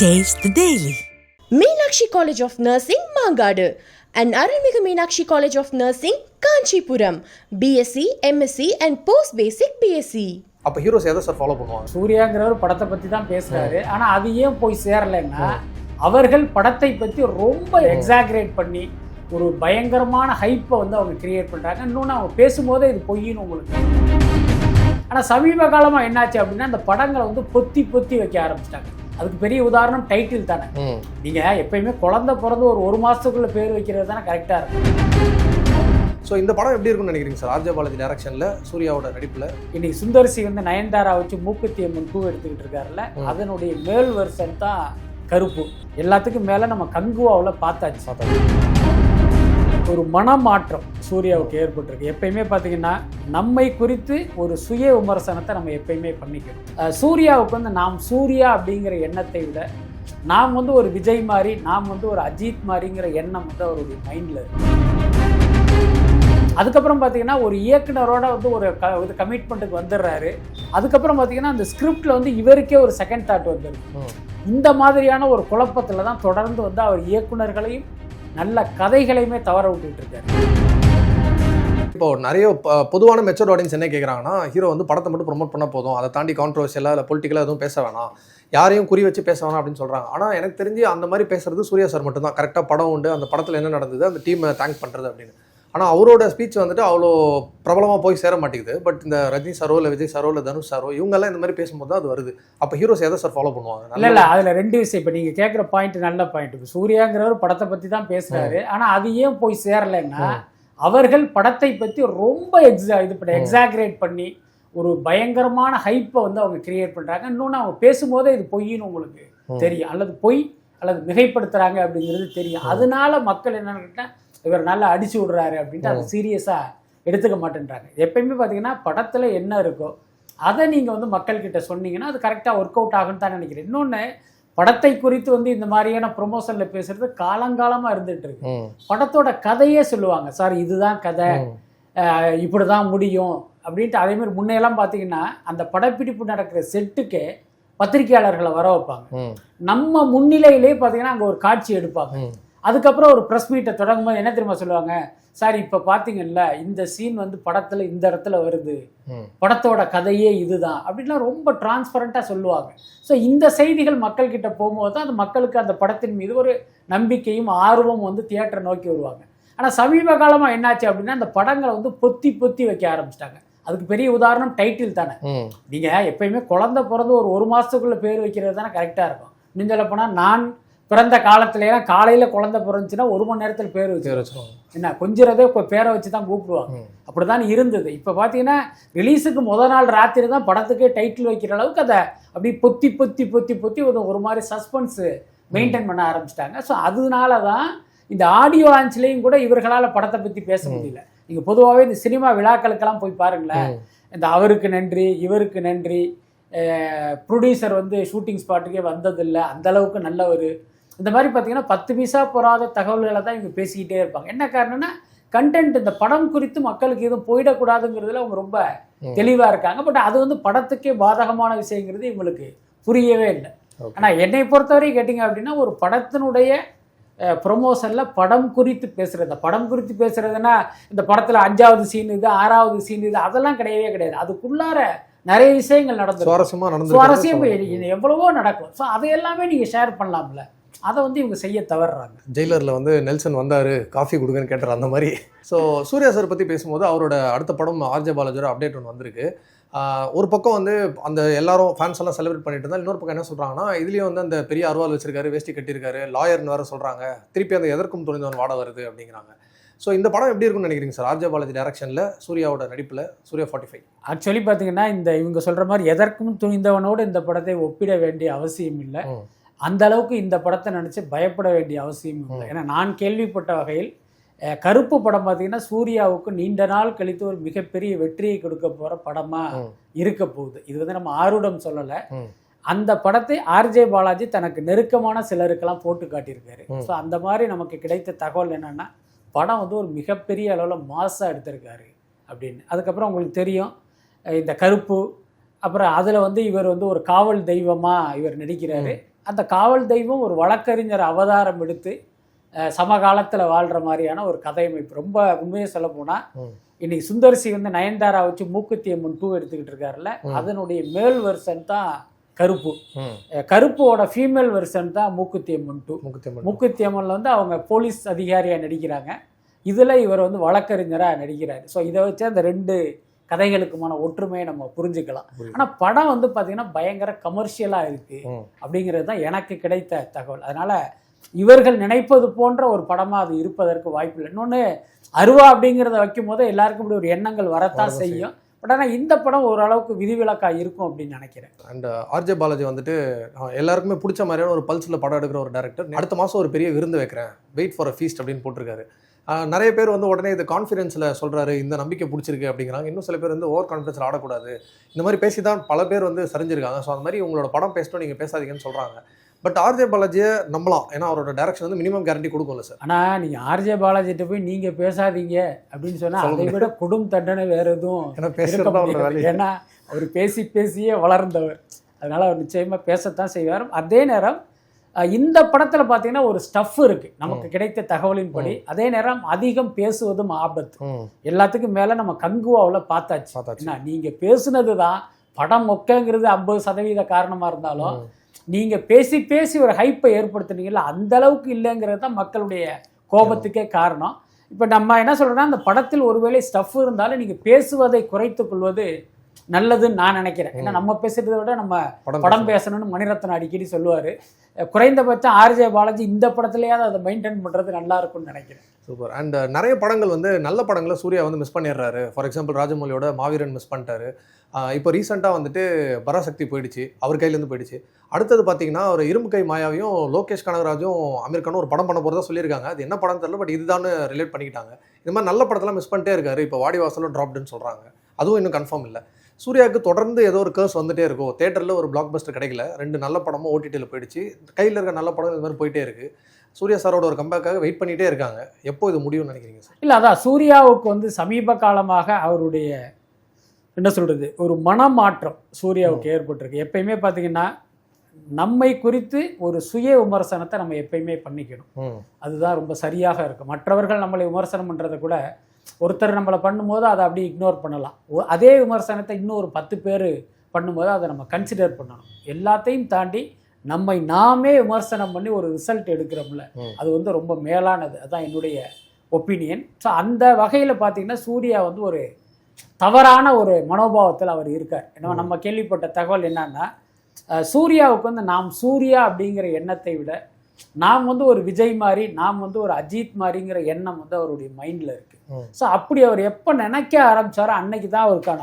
Taste the Daily. Meenakshi College of Nursing, Mangadu, and Aranmigu Meenakshi College of Nursing, Kanchipuram, BSc, MSc, and Post Basic BSc. அப்போ heroes எதை sir follow பண்ணுவாங்க? சூர்யாங்கிறவர் படத்தை பத்தி தான் பேசுறாரு. ஆனா அது ஏன் போய் சேரலைன்னா அவர்கள் படத்தை பத்தி ரொம்ப எக்ஸாகரேட் பண்ணி ஒரு பயங்கரமான ஹைப்பை வந்து அவங்க கிரியேட் பண்றாங்க. இன்னொன்று அவங்க பேசும்போதே இது பொய்ன்னு உங்களுக்கு ஆனா சமீப காலமா என்னாச்சு அப்படின்னா அந்த படங்களை வந்து பொத்தி பொத்தி வைக்க ஆரம்பிச்சிட்டாங்க. அதுக்கு பெரிய உதாரணம் டைட்டில் தானே. ம். நீங்க எப்பயுமே குழந்தை பிறந்து ஒரு ஒரு மாசத்துக்குள்ள பேர் வைக்கிறது தானே கரெக்டா இருக்கும். ஸோ இந்த படம் எப்படி இருக்கும்னு நினைக்கிறீங்க சார் ஆர்ஜே பாலாஜி டைரக்ஷனில் சூர்யாவோட நடிப்பில். இன்னைக்கு சுந்தர்சி வந்து நயன்தாரா வச்சு மூக்குத்தி அம்மன் பூ எடுத்துக்கிட்டு இருக்காருல்ல. அதனுடைய மேல் வெர்சன் தான் கருப்பு. எல்லாத்துக்கும் மேல நம்ம கங்குவாவில் பார்த்தாச்சு. பார்த்தா ஒரு மனமாற்றம் சூர்யாவுக்கு ஏற்பட்டிருக்கு. எப்பயுமே பார்த்தீங்கன்னா நம்மை குறித்து ஒரு சுய விமர்சனத்தை நம்ம எப்பயுமே பண்ணிக்கணும் சூர்யாவுக்கு வந்து நாம் சூர்யா அப்படிங்கிற எண்ணத்தை விட நாம் வந்து ஒரு விஜய் மாதிரி நாம் வந்து ஒரு அஜித் மாதிரிங்கிற எண்ணம் வந்து அவருடைய மைண்டில் இருக்கு. அதுக்கப்புறம் பார்த்தீங்கன்னா ஒரு இயக்குனரோட வந்து ஒரு க ஒரு கமிட்மெண்ட்டுக்கு வந்துடுறாரு அதுக்கப்புறம் பார்த்தீங்கன்னா அந்த ஸ்கிரிப்டில் வந்து இவருக்கே ஒரு செகண்ட் தாட் வந்துருக்கு. இந்த மாதிரியான ஒரு குழப்பத்தில் தான் தொடர்ந்து வந்து அவர் இயக்குனர்களையும் நல்ல கதைகளையுமே தவற விட்டுட்டு இருக்காரு இப்போ நிறைய பொதுவான மெச்சூர் ஆடியன்ஸ் என்ன கேட்குறாங்கன்னா ஹீரோ வந்து படத்தை மட்டும் ப்ரொமோட் பண்ண போதும். அதை தாண்டி கான்ட்ரவர்ஷியலாக இல்லை பொலிட்டிக்கலாக எதுவும் பேச வேணாம். யாரையும் குறி வச்சு பேச வேணாம் அப்படின்னு சொல்கிறாங்க ஆனால் எனக்கு தெரிஞ்சு அந்த மாதிரி பேசுறது சூர்யா சார் மட்டும்தான். கரெக்டாக படம் உண்டு. அந்த படத்தில் என்ன நடந்தது? அந்த டீமை தேங்க் பண்ணுறது அப்படின்னு. ஆனால் அவரோட ஸ்பீச் வந்துட்டு அவ்வளோ பிரபலமாக போய் சேர மாட்டேங்குது. பட் இந்த ரஜினி சாரோ இல்லை விஜய் சாரோ இல்லை தனுஷ் சாரோ இவங்கெல்லாம் இந்த மாதிரி பேசும்போது தான் அது வருது. அப்போ ஹீரோஸ் எதை சார் ஃபாலோ பண்ணுவாங்க? இல்ல இல்ல அதுல ரெண்டு விஷயம். இப்ப நீங்க கேட்குற பாயிண்ட் நல்ல பாயிண்ட் இப்போ சூர்யாங்கிறவர் படத்தை பத்தி தான் பேசுறாரு. ஆனா அது ஏன் போய் சேரலைன்னா அவர்கள் படத்தை பத்தி ரொம்ப எக்ஸா இது பண்ணி எக்ஸாகரேட் பண்ணி ஒரு பயங்கரமான ஹைப்பை வந்து அவங்க கிரியேட் பண்றாங்க. இன்னொன்று அவங்க பேசும்போதே இது பொய்ன்னு உங்களுக்கு. தெரியும். அல்லது பொய் அல்லது மிகைப்படுத்துறாங்க அப்படிங்கிறது தெரியும். அதனால மக்கள் என்னன்னு கேட்டா இவர் நல்லா அடிச்சு விடுறாரு அப்படின்ட்டு அதை சீரியஸா எடுத்துக்க மாட்டேன்றாங்க. எப்பயுமே பார்த்தீங்கன்னா படத்துல என்ன இருக்கோ அதை நீங்க வந்து மக்கள்கிட்ட சொன்னீங்கன்னா அது கரெக்டாக ஒர்க் அவுட் ஆகும்னு தான் நினைக்கிறேன். இன்னொன்று படத்தை குறித்து வந்து இந்த மாதிரியான ப்ரொமோஷன்ல பேசுறது காலங்காலமா இருந்துட்டு இருக்கு. படத்தோட கதையே சொல்லுவாங்க. சார் இதுதான் கதை. ம். அஹ் இப்படிதான் முடியும். அப்படின்ட்டு அதே மாதிரி முன்னையெல்லாம் பார்த்தீங்கன்னா அந்த படப்பிடிப்பு நடக்கிற செட்டுக்கே பத்திரிகையாளர்களை வர வைப்பாங்க. நம்ம முன்னிலையிலே பார்த்தீங்கன்னா அங்கே ஒரு காட்சி எடுப்பாங்க. அதுக்கப்புறம் ஒரு ப்ரெஸ் மீட்டை தொடங்கும் போது என்ன தெரியுமா சொல்லுவாங்க? சார் இப்போ பார்த்தீங்கல்ல இந்த சீன் வந்து படத்தில் இந்த இடத்துல வருது. படத்தோட கதையே இதுதான். அப்படின்லாம் ரொம்ப டிரான்ஸ்பரண்ட்டாக சொல்லுவாங்க. ஸோ இந்த செய்திகள் மக்கள்கிட்ட போகும்போது தான் அந்த மக்களுக்கு அந்த படத்தின் மீது ஒரு நம்பிக்கையும் ஆர்வமும் வந்து தியேட்டரை நோக்கி வருவாங்க. ஆனால் சமீப காலமாக என்னாச்சு அப்படின்னா அந்த படங்களை வந்து பொத்தி பொத்தி வைக்க ஆரம்பிச்சிட்டாங்க. அதுக்கு பெரிய உதாரணம் டைட்டில் தானே. நீங்கள் எப்பயுமே குழந்தை பிறந்து ஒரு ஒரு மாதத்துக்குள்ளே பேர் வைக்கிறது தானே கரெக்டாக இருக்கும். இன்னும் சொல்ல போனால் நான் பிறந்த காலத்துலலாம் காலையில் குழந்தை பிறந்துச்சுன்னா ஒரு மணி நேரத்தில் பேர் வச்சு என்ன கொஞ்சிறதே இப்போ பேரை வச்சு தான் கூப்பிடுவாங்க அப்படிதான் இருந்தது. இப்போ பார்த்தீங்கன்னா ரிலீஸுக்கு முத நாள் ராத்திரி தான் படத்துக்கே டைட்டில் வைக்கிற அளவுக்கு அதை அப்படி பொத்தி பொத்தி பொத்தி பொத்தி ஒரு ஒரு மாதிரி சஸ்பென்ஸ் மெயின்டைன் பண்ண ஆரம்பிச்சிட்டாங்க. ஸோ அதனால தான் இந்த ஆடியோ லான்ச்லேயும் கூட இவர்களால் படத்தை பற்றி பேச முடியல. நீங்கள் பொதுவாகவே இந்த சினிமா விழாக்களுக்கெல்லாம் போய் பாருங்களேன். இந்த அவருக்கு நன்றி இவருக்கு நன்றி ப்ரொடியூசர் வந்து ஷூட்டிங் ஸ்பாட்டுக்கே வந்ததில்லை. அந்த அளவுக்கு நல்ல ஒரு இந்த மாதிரி பார்த்தீங்கன்னா பத்து பைசா போகாத தகவல்களை தான் இவங்க பேசிக்கிட்டே இருப்பாங்க. என்ன காரணம்னா கண்டென்ட் இந்த படம் குறித்து மக்களுக்கு எதுவும் போயிடக்கூடாதுங்கிறதுல அவங்க ரொம்ப. தெளிவாக இருக்காங்க. பட் அது வந்து படத்துக்கே பாதகமான விஷயங்கிறது இவங்களுக்கு புரியவே இல்லை. ஆனால் என்னை பொறுத்தவரை கேட்டிங்க அப்படின்னா ஒரு படத்தினுடைய ப்ரொமோஷனில் படம் குறித்து பேசுறது. இந்த படம் குறித்து பேசுறதுன்னா இந்த படத்தில் அஞ்சாவது சீன் இது ஆறாவது சீன் இது அதெல்லாம் கிடையவே கிடையாது. அதுக்குள்ளார நிறைய விஷயங்கள் நடந்து சுவாரஸ்யமா நடந்து சுவாரஸ்யம் எவ்வளவோ நடக்கும். ஸோ அதை எல்லாமே நீங்கள் ஷேர் பண்ணலாம்ல. அதை வந்து இவங்க செய்ய தவறுறாங்க. ஜெயிலரில் வந்து நெல்சன் வந்தார் காஃபி கொடுங்கன்னு கேட்டார் அந்த மாதிரி. ஸோ சூர்யா சார் பற்றி பேசும்போது அவரோட அடுத்த படம் ஆர்ஜே பாலாஜியோட அப்டேட் ஒன்று வந்திருக்கு. ஒரு பக்கம் வந்து அந்த எல்லாரும் ஃபேன்ஸ் எல்லாம் செலிப்ரேட் பண்ணிட்டு இருந்தால் இன்னொரு பக்கம் என்ன சொல்கிறாங்கன்னா இதுலேயும் வந்து அந்த பெரிய அருவாள் வச்சிருக்காரு வேஷ்டி கட்டியிருக்காரு லாயர்னு வேற சொல்கிறாங்க திருப்பி அந்த எதற்கும் துணிந்தவன் வாட வருது அப்படிங்கிறாங்க. ஸோ இந்த படம் எப்படி இருக்கும்னு நினைக்கிறீங்க சார்? ஆர்ஜே பாலாஜி டைரக்ஷனில் சூர்யாவோட நடிப்பில் சூர்யா ஃபார்ட்டி ஃபைவ் ஆக்சுவலி பார்த்தீங்கன்னா இந்த இவங்க சொல்கிற மாதிரி எதற்கும் துணிந்தவனோடு இந்த படத்தை ஒப்பிட வேண்டிய அவசியம் இல்லை. அந்த அளவுக்கு இந்த படத்தை நினச்சி பயப்பட வேண்டிய அவசியம் இல்லை. ஏன்னா நான் கேள்விப்பட்ட வகையில் கருப்பு படம் பார்த்தீங்கன்னா சூர்யாவுக்கு நீண்ட நாள் கழித்து ஒரு மிகப்பெரிய வெற்றியை கொடுக்க போகிற படமாக ம். இருக்க போகுது இது வந்து நம்ம ஆருடம் சொல்லலை. அந்த படத்தை ஆர்ஜே பாலாஜி தனக்கு நெருக்கமான சிலருக்கெல்லாம் போட்டு காட்டியிருக்காரு. ஸோ அந்த மாதிரி நமக்கு கிடைத்த தகவல் என்னன்னா படம் வந்து ஒரு மிகப்பெரிய அளவில் மாசாக எடுத்திருக்காரு அப்படின்னு அதுக்கப்புறம் உங்களுக்கு தெரியும் இந்த கருப்பு அப்புறம் அதில் வந்து இவர் வந்து ஒரு காவல் தெய்வமாக இவர் நடிக்கிறாரு அந்த காவல் தெய்வம் ஒரு வழக்கறிஞர் அவதாரம் எடுத்து சமகாலத்தில் வாழ்கிற மாதிரியான ஒரு கதையமைப்பு. ரொம்ப உண்மையை சொல்ல போனால். இன்னைக்கு சுந்தர்சி வந்து நயன்தாரா வச்சு மூக்குத்தி அம்மன் டூ எடுத்துக்கிட்டு இருக்காருல்ல. அதனுடைய மேல் வெர்ஷன் தான் கருப்பு. கருப்போட ஃபீமேல் வெர்ஷன் தான் மூக்குத்தி அம்மன் டூ முக்குத்தி மூக்குத்தி அம்மன்ல வந்து அவங்க போலீஸ் அதிகாரியாக நடிக்கிறாங்க. இதில் இவர் வந்து வழக்கறிஞராக நடிக்கிறார். ஸோ இதை வச்சு அந்த ரெண்டு கதைகளுக்குமான ஒற்றுமையை நம்ம புரிஞ்சுக்கலாம். ஆனால் படம் வந்து பார்த்தீங்கன்னா பயங்கர கமர்ஷியலாக இருக்குது. அப்படிங்கிறது தான் எனக்கு கிடைத்த தகவல். அதனால் இவர்கள் நினைப்பது போன்ற ஒரு படமாக அது இருப்பதற்கு வாய்ப்பில்லை. இன்னொன்று அருவா அப்படிங்கிறத வைக்கும் போது எல்லாருக்கும் இப்படி ஒரு எண்ணங்கள் வரத்தான் செய்யும். பட் ஆனால் இந்த படம் ஓரளவுக்கு விதிவிலக்காக இருக்கும் அப்படின்னு நினைக்கிறேன். அண்ட் ஆர்ஜே பாலாஜி வந்துட்டு எல்லாருக்குமே பிடிச்ச மாதிரியான ஒரு பல்ஸில் படம் எடுக்கிற ஒரு டேரக்டர் அடுத்த மாதம் ஒரு பெரிய விருந்து வைக்கிறேன். வெயிட் ஃபார் அ ஃபீஸ்ட் அப்படின்னு போட்டிருக்காரு. நிறைய பேர் வந்து உடனே இது கான்ஃபிடென்ஸில் சொல்கிறாரு இந்த நம்பிக்கை பிடிச்சிருக்கு அப்படிங்கிறாங்க. இன்னும் சில பேர் வந்து ஓவர் கான்ஃபிடன்ஸில் ஆடக்கூடாது. இந்த மாதிரி பேசி தான் பல பேர் வந்து சரிஞ்சிருக்காங்க. ஸோ அந்த மாதிரி உங்களோட படம் பேசணும் நீங்கள் பேசாதீங்கன்னு சொல்கிறாங்க பட் ஆர்ஜே பாலாஜியை நம்பலாம். ஏன்னா அவரோட டேரக்ஷன் வந்து மினிமம் கேரண்டி கொடுக்கும்ல சார் ஆனால் நீங்கள் ஆர்ஜே பாலாஜிட்ட போய் நீங்கள் பேசாதீங்க அப்படின்னு சொன்னால் அதை. விட கொடும் தண்டனை வேற எதுவும் ஏன்னா. வேலை ஏன்னா அவர் பேசி பேசியே வளர்ந்தவர். அதனால அவர் நிச்சயமா பேசத்தான் செய்வார். அதே நேரம் இந்த படத்துல பார்த்தீங்கன்னா ஒரு ஸ்டஃப் இருக்கு. நமக்கு கிடைத்த தகவலின்படி. அதே நேரம் அதிகம் பேசுவதும் ஆபத்து. எல்லாத்துக்கும் மேல நம்ம கங்குவாவில் பார்த்தாச்சு என்ன நீங்க பேசுனது தான் படம் மொக்கங்கிறது ஐம்பது சதவீத காரணமா இருந்தாலும் ம். நீங்க பேசி பேசி ஒரு ஹைப்பை ஏற்படுத்துனீங்கல்ல அந்த அளவுக்கு இல்லைங்கிறது தான் மக்களுடைய கோபத்துக்கே காரணம். இப்போ நம்ம என்ன சொல்றோம்னா அந்த படத்தில் ஒருவேளை ஸ்டஃப் இருந்தாலும் நீங்க பேசுவதை குறைத்துக் கொள்வது நல்லதுன்னு நான் நினைக்கிறேன். ஏன்னா நம்ம பேசுறதை விட நம்ம படம் பேசணும்னு மணிரத்னம் அடிக்கடி சொல்லுவாரு. குறைந்தபட்சம் ஆர்ஜே பாலாஜி இந்த படத்துலயாவது அதை மெயின்டைன் பண்றது நல்லா இருக்கும்னு நினைக்கிறேன். சூப்பர். அண்ட் நிறைய படங்கள் வந்து நல்ல படங்களை சூர்யா வந்து மிஸ் பண்ணிடுறாரு. ஃபார் எக்ஸாம்பிள் ராஜமௌலியோட மாவீரன் மிஸ் பண்ணிட்டாரு. இப்போ ரீசெண்டாக வந்துட்டு பராசக்தி போயிடுச்சு. அவர் கையிலேருந்து போயிடுச்சு. அடுத்தது பார்த்தீங்கன்னா ஒரு இரும்பு கை மாயாவையும் லோகேஷ் கனகராஜும் அமீர் ஒரு படம் பண்ண போகிறதா சொல்லியிருக்காங்க. அது என்ன படம் தெரியல பட் இதுதான் ரிலேட் பண்ணிக்கிட்டாங்க. இது மாதிரி நல்ல படத்தெல்லாம் மிஸ் பண்ணிட்டே இருக்காரு. இப்போ வாடி வாசலும் ட்ராப்டுன்னு சொல்கிறாங்க அதுவும் இன்னும் கன்ஃபார்ம் இல்லை. சூர்யாவுக்கு தொடர்ந்து ஏதோ ஒரு கேர்ஸ் வந்துட்டே இருக்கும். தேட்டரில் ஒரு பிளாக் பஸ்டர் கிடைக்கல. ரெண்டு நல்ல படமும் ஓடிடியில் போயிடுச்சு. கையில் இருக்க நல்ல படம் இது மாதிரி போயிட்டே இருக்கு. சூர்யா சாரோட ஒரு கம்பேக்காக வெயிட் பண்ணிட்டே இருக்காங்க. எப்போ இது முடியும்னு நினைக்கிறீங்க சார்? இல்ல அதான் சூர்யாவுக்கு வந்து சமீப காலமாக அவருடைய என்ன சொல்றது? ஒரு மனமாற்றம் சூர்யாவுக்கு ஏற்பட்டிருக்கு. எப்பயுமே பார்த்தீங்கன்னா நம்மை குறித்து ஒரு சுய விமர்சனத்தை நம்ம எப்பயுமே பண்ணிக்கணும். அதுதான் ரொம்ப சரியாக இருக்கும். மற்றவர்கள் நம்மளை விமர்சனம் பண்ணுறதை கூட ஒருத்தர் நம்மளை பண்ணும்போது அதை அப்படியே இக்னோர் பண்ணலாம். அதே விமர்சனத்தை இன்னும் ஒரு பத்து பேர் பண்ணும்போது அதை நம்ம கன்சிடர் பண்ணணும். எல்லாத்தையும் தாண்டி நம்மை நாமே விமர்சனம் பண்ணி ஒரு ரிசல்ட் எடுக்கிறோம்ல. அது வந்து ரொம்ப மேலானது. அதான் என்னுடைய ஒப்பீனியன் ஸோ அந்த வகையில் பார்த்தீங்கன்னா சூர்யா வந்து ஒரு தவறான ஒரு மனோபாவத்தில் அவர் இருக்கார். ஏன்னா நம்ம கேள்விப்பட்ட தகவல் என்னன்னா சூர்யாவுக்கு வந்து நாம் சூர்யா அப்படிங்கிற எண்ணத்தை விட நாம் வந்து ஒரு விஜய் மாதிரி நாம் வந்து ஒரு அஜித் மாதிரிங்கிற எண்ணம் வந்து அவருடைய மைண்டில் இருக்கு. ம். ஸோ அப்படி அவர் எப்போ நினைக்க ஆரம்பிச்சாரோ அன்னைக்கு தான் அவருக்கான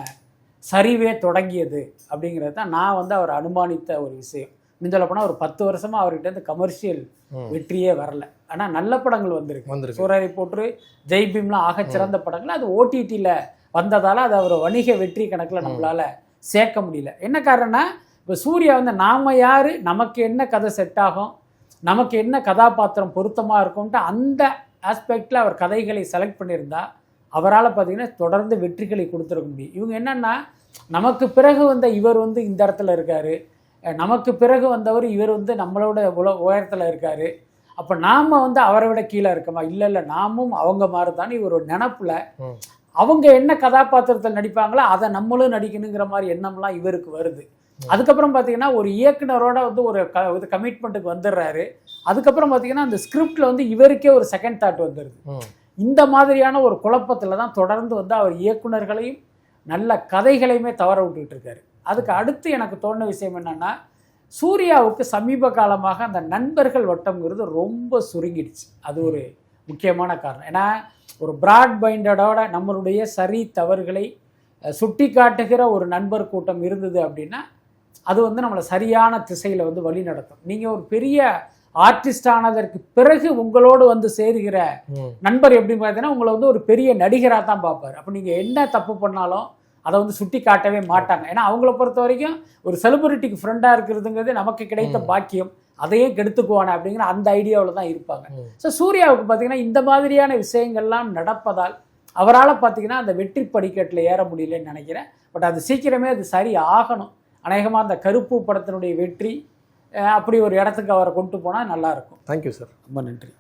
சரிவே தொடங்கியது அப்படிங்கிறது தான் நான் வந்து அவர் அனுமானித்த ஒரு விஷயம். மிஞ்சல போனால் ஒரு பத்து வருஷமா அவர்கிட்ட இருந்து கமர்ஷியல். வெற்றியே வரல. ஆனால் நல்ல படங்கள் வந்திருக்கு. வந்திருக்கு. சூரரை போற்று ஜெய் பீம்லாம் ஆகச் சிறந்த படங்கள் அது ஓடிடியில் வந்ததால அது அவர் வணிக வெற்றி கணக்கில் நம்மளால சேர்க்க முடியல. என்ன காரணம்னா இப்போ சூர்யா வந்து நாம யாரு நமக்கு என்ன கதை செட் ஆகும் நமக்கு என்ன கதாபாத்திரம் பொருத்தமாக இருக்கும்ட்டு அந்த ஆஸ்பெக்டில் அவர் கதைகளை செலக்ட் பண்ணியிருந்தா அவரால் பார்த்தீங்கன்னா தொடர்ந்து வெற்றிகளை கொடுத்துருக்க முடியும். இவங்க என்னன்னா நமக்கு பிறகு வந்த இவர் வந்து இந்த இடத்துல இருக்காரு. நமக்கு பிறகு வந்தவர் இவர் வந்து நம்மளோட உல உயரத்தில் இருக்காரு. அப்போ நாம் வந்து அவரை விட கீழே இருக்கமா? இல்லை இல்லை நாமும் அவங்க மாதிரி தான் இவர் ஒரு நினப்பில். அவங்க என்ன கதாபாத்திரத்தில் நடிப்பாங்களோ அதை நம்மளும் நடிக்கணுங்கிற மாதிரி எண்ணம்லாம் இவருக்கு வருது. அதுக்கப்புறம் பார்த்தீங்கன்னா ஒரு இயக்குனரோட வந்து ஒரு க இது கமிட்மெண்ட்டுக்கு வந்துடுறாரு. அதுக்கப்புறம் பார்த்தீங்கன்னா அந்த ஸ்கிரிப்டில் வந்து இவருக்கே ஒரு செகண்ட் தாட் வந்துடுது ம் இந்த மாதிரியான ஒரு குழப்பத்தில் தான் தொடர்ந்து வந்து அவர் இயக்குனர்களையும் நல்ல கதைகளையுமே தவற விட்டுக்கிட்டு இருக்காரு அதுக்கு அடுத்து எனக்கு தோணுன விஷயம் என்னன்னா சூர்யாவுக்கு சமீப காலமாக அந்த நண்பர்கள் வட்டம்ங்கிறது ரொம்ப சுருங்கிடுச்சு. அது ஒரு முக்கியமான காரணம். ஏன்னா ஒரு பிராட் பைண்டடோட நம்மளுடைய சரி தவறுகளை சுட்டி காட்டுகிற ஒரு நண்பர் கூட்டம் இருந்தது அப்படின்னா அது வந்து நம்மளை சரியான திசையில் வந்து வழி நடத்தும். நீங்கள் ஒரு பெரிய ஆர்டிஸ்ட் ஆனதற்கு பிறகு உங்களோடு வந்து சேருகிற நண்பர் எப்படி பார்த்தீங்கன்னா உங்களை வந்து ஒரு பெரிய நடிகராக தான் பார்ப்பார். அப்போ நீங்கள் என்ன தப்பு பண்ணாலும் அதை வந்து சுட்டி காட்டவே மாட்டாங்க. ஏன்னா அவங்கள பொறுத்த வரைக்கும் ஒரு செலிபிரிட்டிக்கு ஃப்ரெண்டாக இருக்கிறதுங்கிறது நமக்கு கிடைத்த. பாக்கியம். அதையே கெடுத்துக்குவானே அப்படிங்கிற அந்த ஐடியாவில் தான் இருப்பாங்க. ஸோ சூர்யாவுக்கு பார்த்தீங்கன்னா இந்த மாதிரியான விஷயங்கள்லாம் நடப்பதால் அவரால் பார்த்தீங்கன்னா அந்த வெற்றி படிக்கட்டில் ஏற முடியலன்னு நினைக்கிறேன். பட் அது சீக்கிரமே அது சரி ஆகணும். அநேகமாக அந்த கருப்பு படத்தினுடைய வெற்றி அப்படி ஒரு இடத்துக்கு அவரை கொண்டு போனால் நல்லா இருக்கும். தேங்க்யூ சார் ரொம்ப நன்றி.